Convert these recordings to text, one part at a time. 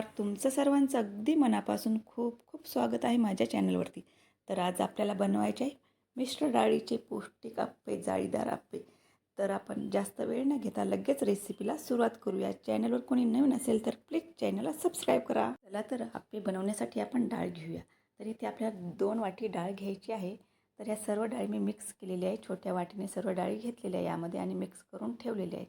नमस्कार. तुमचं सर्वांचं अगदी मनापासून खूप खूप स्वागत आहे माझ्या चॅनलवरती. तर आज आपल्याला बनवायचे आहे मिश्र डाळीचे पौष्टिक आप्पे जाळीदार आप्पे. तर आपण जास्त वेळ न घेता लगेच रेसिपीला सुरुवात करूया. चॅनलवर कोणी नवीन असेल तर प्लीज चॅनलला सबस्क्राईब करा. चला तर आप्पे बनवण्यासाठी आपण डाळ घेऊया. तर इथे आपल्याला दोन वाटी डाळ घ्यायची आहे. तर ह्या सर्व डाळी मी मिक्स केलेली आहे छोट्या वाटीने सर्व डाळी घेतलेल्या आहे यामध्ये आणि मिक्स करून ठेवलेल्या आहेत.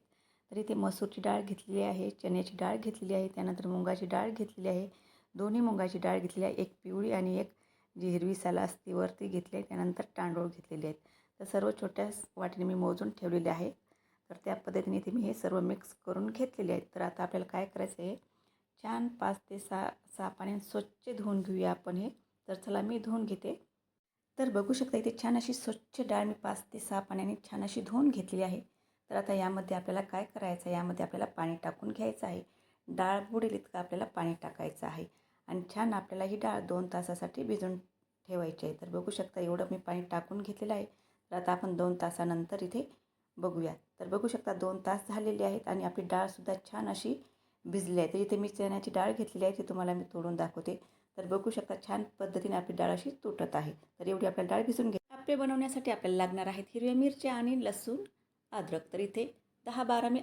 तर इथे मसूरची डाळ घेतलेली आहे चण्याची डाळ घेतलेली आहे त्यानंतर मुंगाची डाळ घेतलेली आहे. दोन्ही मुगाची डाळ घेतलेली आहे एक पिवळी आणि एक जी हिरवी साला असते वरती घेतली आहे त्यानंतर तांदूळ घेतलेले आहेत. तर सर्व छोट्या वाटीने मी मोजून ठेवलेले आहे. तर त्या पद्धतीने इथे मी हे सर्व मिक्स करून घेतलेले आहेत. तर आता आपल्याला काय करायचं आहे? छान पाच ते सहा सहा पाण्याने स्वच्छ धुवून घेऊया आपण हे. तर चला मी धुवून घेते. तर बघू शकता इथे छान अशी स्वच्छ डाळ मी पाच ते सहा पाण्याने छान अशी धुवून घेतली आहे. तर आता यामध्ये आपल्याला काय करायचं आहे? यामध्ये आपल्याला पाणी टाकून घ्यायचं आहे. डाळ बुडेल इतकं आपल्याला पाणी टाकायचं आहे. आणि छान आपल्याला ही डाळ दोन तासासाठी भिजून ठेवायची आहे. तर बघू शकता एवढं मी पाणी टाकून घेतलेलं आहे. तर आता आपण दोन तासानंतर इथे बघूया. तर बघू शकता दोन तास झालेले आहेत आणि आपली डाळसुद्धा छान अशी भिजली आहे. तर इथे मी चण्याची डाळ घेतलेली आहे. ती तुम्हाला मी तोडून दाखवते. तर बघू शकता छान पद्धतीने आपली डाळ अशी तुटत आहे. तर एवढी आपल्याला डाळ भिजून घे आपे बनवण्यासाठी आपल्याला लागणार आहेत हिरव्या मिरच्या आणि लसूण. अद्रक. तर इथे दहा बारा मी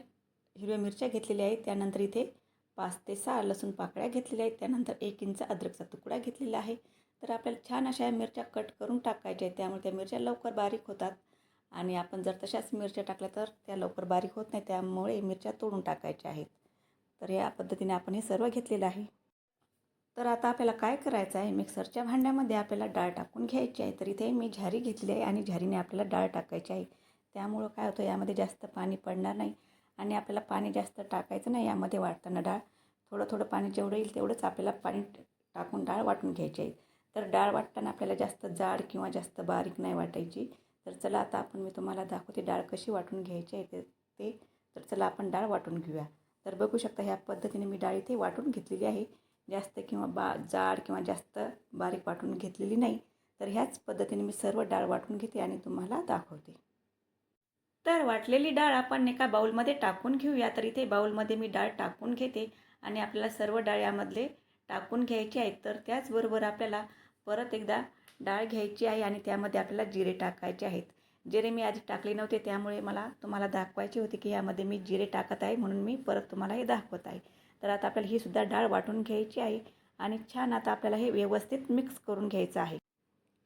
हिरव्या मिरच्या घेतलेल्या आहेत. त्यानंतर इथे पाच ते सहा लसूण पाकळ्या घेतलेल्या आहेत. त्यानंतर एक इंच अद्रकचा तुकडा घेतलेला आहे. तर आपल्याला छान अशा मिरच्या कट करून टाकायच्या आहेत. त्यामुळे त्या मिरच्या लवकर बारीक होतात. आणि आपण जर तशाच मिरच्या टाकल्या तर त्या लवकर बारीक होत नाही. त्यामुळे मिरच्या तोडून टाकायच्या आहेत. तर या पद्धतीने आपण हे सर्व घेतलेलं आहे. तर आता आपल्याला काय करायचं आहे? मिक्सरच्या भांड्यामध्ये आपल्याला डाळ टाकून घ्यायची आहे. तर इथे मी झारी घेतली आहे आणि झारीने आपल्याला डाळ टाकायची आहे. त्यामुळं काय होतं यामध्ये जास्त पाणी पडणार नाही आणि आपल्याला पाणी जास्त टाकायचं नाही यामध्ये वाटताना डाळ थोडं थोडं पाणी जेवढं येईल तेवढंच आपल्याला पाणी टाकून डाळ वाटून घ्यायची आहे. तर डाळ वाटताना आपल्याला जास्त जाड किंवा जास्त बारीक नाही वाटायची. तर चला आता आपण मी तुम्हाला दाखवते डाळ कशी वाटून घ्यायची आहे ते ते. तर चला आपण डाळ वाटून घेऊया. तर बघू शकता ह्या पद्धतीने मी डाळ इथे वाटून घेतलेली आहे. जास्त किंवा बा जाड किंवा जास्त बारीक वाटून घेतलेली नाही. तर ह्याच पद्धतीने मी सर्व डाळ वाटून घेते आणि तुम्हाला दाखवते. तर वाटलेली डाळ आपण एका बाऊलमध्ये टाकून घेऊया. तर इथे बाऊलमध्ये मी डाळ टाकून घेते आणि आपल्याला सर्व डाळ यामधले टाकून घ्यायची आहेत तर त्याचबरोबर आपल्याला परत एकदा डाळ घ्यायची आहे आणि त्यामध्ये आपल्याला जिरे टाकायचे आहेत. जिरे मी आधी टाकले नव्हते त्यामुळे मला तुम्हाला दाखवायचे होते की यामध्ये मी जिरे टाकत आहे म्हणून मी परत तुम्हाला हे दाखवत आहे. तर आता आपल्याला ही सुद्धा डाळ वाटून घ्यायची आहे आणि छान आता आपल्याला हे व्यवस्थित मिक्स करून घ्यायचं आहे.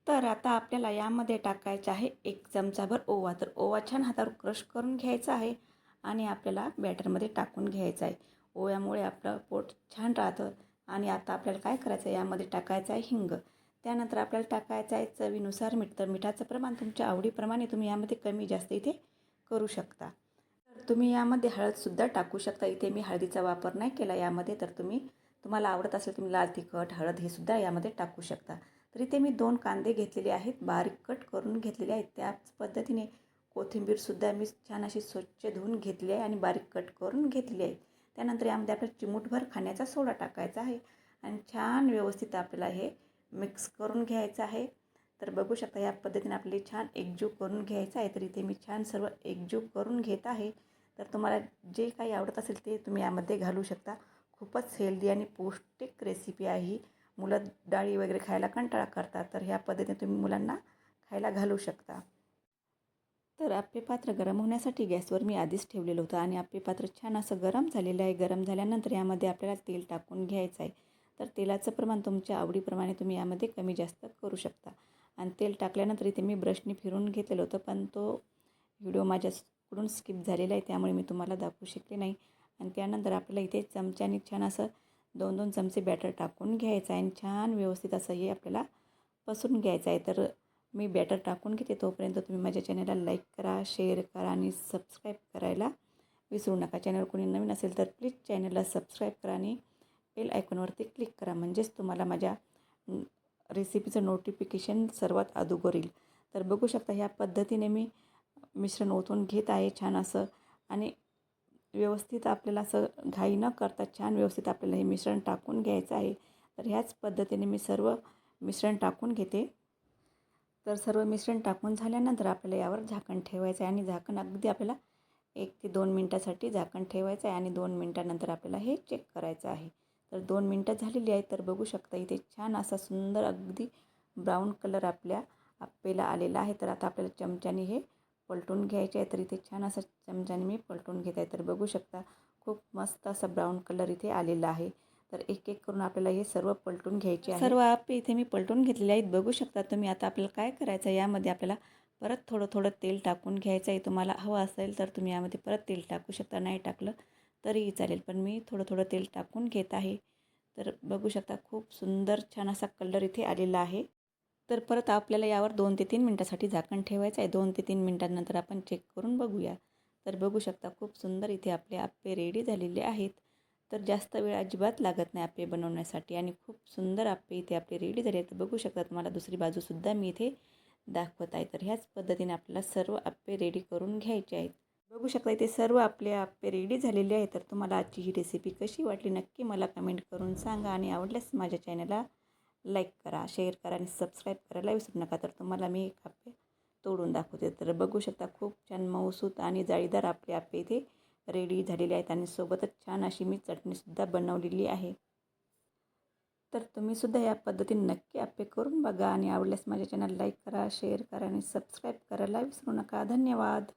तर आता आपल्याला यामध्ये टाकायचं आहे एक चमचाभर ओवा. तर ओवा छान हातावर क्रश करून घ्यायचा आहे आणि आपल्याला बॅटरमध्ये टाकून घ्यायचं आहे. ओव्यामुळे आपलं पोट छान राहतं आणि आता आपल्याला काय करायचं आहे? यामध्ये टाकायचं आहे हिंग. त्यानंतर आपल्याला टाकायचं आहे चवीनुसार मीठ. तर मिठाचं प्रमाण तुमच्या आवडीप्रमाणे तुम्ही यामध्ये कमी जास्त इथे करू शकता. तर तुम्ही यामध्ये हळदसुद्धा टाकू शकता. इथे मी हळदीचा वापर नाही केला यामध्ये. तर तुम्ही तुम्हाला आवडत असेल तुम्ही लाल तिखट हळद हे सुद्धा यामध्ये टाकू शकता. तर इथे मी दोन कांदे घेतलेले आहेत बारीक कट करून घेतलेले आहेत. त्याच पद्धतीने कोथिंबीरसुद्धा मी छान अशी स्वच्छ धुवून घेतली आहे आणि बारीक कट करून घेतली आहे. त्यानंतर यामध्ये आपल्याला चिमूटभर खाण्याचा सोडा टाकायचा आहे आणि छान व्यवस्थित आपल्याला हे मिक्स करून घ्यायचं आहे. तर बघू शकता या पद्धतीने आपले छान एकजीव करून घ्यायचं आहे. तर इथे मी छान सर्व एकजीव करून घेत आहे. तर तुम्हाला जे काही आवडत असेल ते तुम्ही यामध्ये घालू शकता. खूपच हेल्दी आणि पौष्टिक रेसिपी आहे ही. मुलं डाळी वगैरे खायला कंटाळा करतात तर ह्या पद्धतीने तुम्ही मुलांना खायला घालू शकता. तर आप्पेपात्र गरम होण्यासाठी गॅसवर मी आधीच ठेवलेलं होतं आणि आप्पेपात्र छान असं गरम झालेलं आहे. गरम झाल्यानंतर यामध्ये आपल्याला तेल टाकून घ्यायचं आहे. तर तेलाचं प्रमाण तुमच्या आवडीप्रमाणे तुम्ही यामध्ये कमी जास्त करू शकता. आणि तेल टाकल्यानंतर इथे मी ब्रशने फिरून घेतलेलं होतं पण तो व्हिडिओ माझ्याकडून स्किप झालेला आहे त्यामुळे मी तुम्हाला दाखवू शकले नाही. आणि त्यानंतर आपल्याला इथे चमच्याने छान असं दोन दोन चमचे बॅटर टाकून घ्यायचं आहे आणि छान व्यवस्थित असं हे आपल्याला पसरून घ्यायचं आहे. तर मी बॅटर टाकून घेते तोपर्यंत तुम्ही माझ्या चॅनलला लाईक करा शेअर करा आणि सबस्क्राईब करायला विसरू नका. चॅनल कोणी नवीन असेल तर प्लीज चॅनलला सबस्क्राईब करा आणि बेल आयकॉनवरती क्लिक करा. म्हणजेच तुम्हाला माझ्या रेसिपीचं नोटिफिकेशन सर्वात अगोदर येईल. तर बघू शकता ह्या पद्धतीने मी मिश्रण ओतून घेत आहे छान असं. आणि व्यवस्थित आपल्याला असं घाई न करता छान व्यवस्थित आपल्याला हे मिश्रण टाकून घ्यायचं आहे. तर ह्याच पद्धतीने मी सर्व मिश्रण टाकून घेते. तर सर्व मिश्रण टाकून झाल्यानंतर आपल्याला यावर झाकण ठेवायचं आहे आणि झाकण अगदी आपल्याला एक ते दोन मिनटासाठी झाकण ठेवायचं आहे आणि दोन मिनटानंतर आपल्याला हे चेक करायचं आहे. तर दोन मिनटं झालेली आहे तर बघू शकता इथे छान असा सुंदर अगदी ब्राऊन कलर आपल्या आप्पेला आलेला आहे. तर आता आपल्याला चमच्याने हे पलटून घ्यायचे आहे तर इथे छान असं चमच्याने मी पलटून घेत आहे. तर बघू शकता खूप मस्त असा ब्राऊन कलर इथे आलेला आहे. तर एक एक करून आपल्याला हे सर्व पलटून घ्यायचे आहे. सर्व आप इथे मी पलटून घेतलेले आहेत. बघू शकता तुम्ही आता आपल्याला काय करायचं आहे? यामध्ये आपल्याला परत थोडं थोडं तेल टाकून घ्यायचं आहे. तुम्हाला हवं असेल तर तुम्ही यामध्ये परत तेल टाकू शकता. नाही टाकलं तरीही चालेल पण मी थोडं थोडं तेल टाकून घेत आहे. तर बघू शकता खूप सुंदर छान असा कलर इथे आलेला आहे. तर परत आपल्याला यावर दोन ते तीन मिनटासाठी झाकण ठेवायचं आहे. दोन ते तीन मिनटांनंतर आपण चेक करून बघूया. तर बघू शकता खूप सुंदर इथे आपले आप्पे रेडी झालेले आहेत. तर जास्त वेळ अजिबात लागत नाही आप्पे बनवण्यासाठी आणि खूप सुंदर आप्पे इथे आपले रेडी झाले तर बघू शकता तुम्हाला दुसरी बाजूसुद्धा मी इथे दाखवत आहे. तर ह्याच पद्धतीने आपल्याला सर्व आप्पे रेडी करून घ्यायचे आहेत. बघू शकता इथे सर्व आपले आप्पे रेडी झालेले आहेत. तर तुम्हाला आजची ही रेसिपी कशी वाटली नक्की मला कमेंट करून सांगा आणि आवडल्यास माझ्या चॅनलला लाईक करा शेअर करा आणि सबस्क्राईब करायला विसरू नका तर तुम्हाला मी एक आप्पे तोडून दाखवते. तर बघू शकता खूप छान मऊसूत आणि जाळीदार आपले आप्पे इथे रेडी झालेले आहेत आणि सोबतच छान अशी मी चटणीसुद्धा बनवलेली आहे. तर तुम्हीसुद्धा या पद्धतीने नक्की आप्पे करून बघा आणि आवडल्यास माझ्या चॅनल लाईक करा शेअर करा आणि सबस्क्राईब करायला विसरू नका. धन्यवाद.